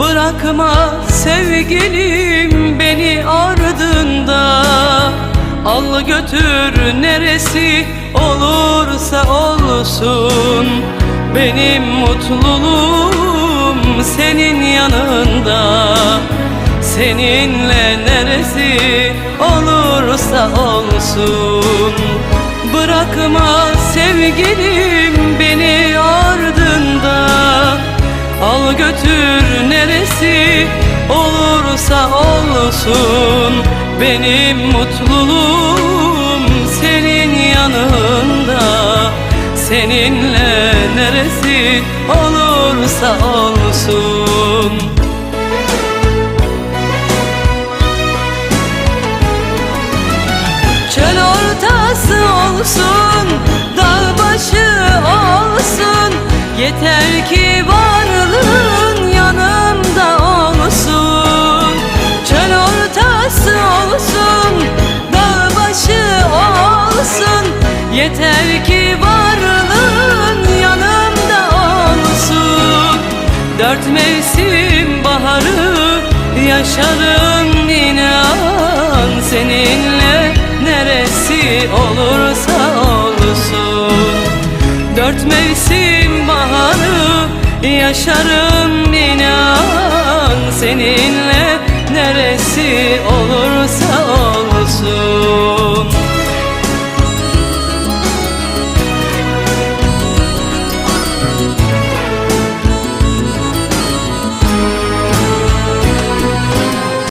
Bırakma sevgilim beni ardında. Al götür neresi olursa olsun. Benim mutluluğum senin yanında. Seninle neresi olursa olsun. Bırakma sevgilim beni ardında. Al götür neresi olursa olsun Benim mutluluğum senin yanında. Seninle neresi olursa olsun. Olsun, dağ başı olsun. Yeter ki Dört mevsim baharı yaşarım inan Seninle neresi olursa olsun. Dört mevsim baharı yaşarım inan Seninle neresi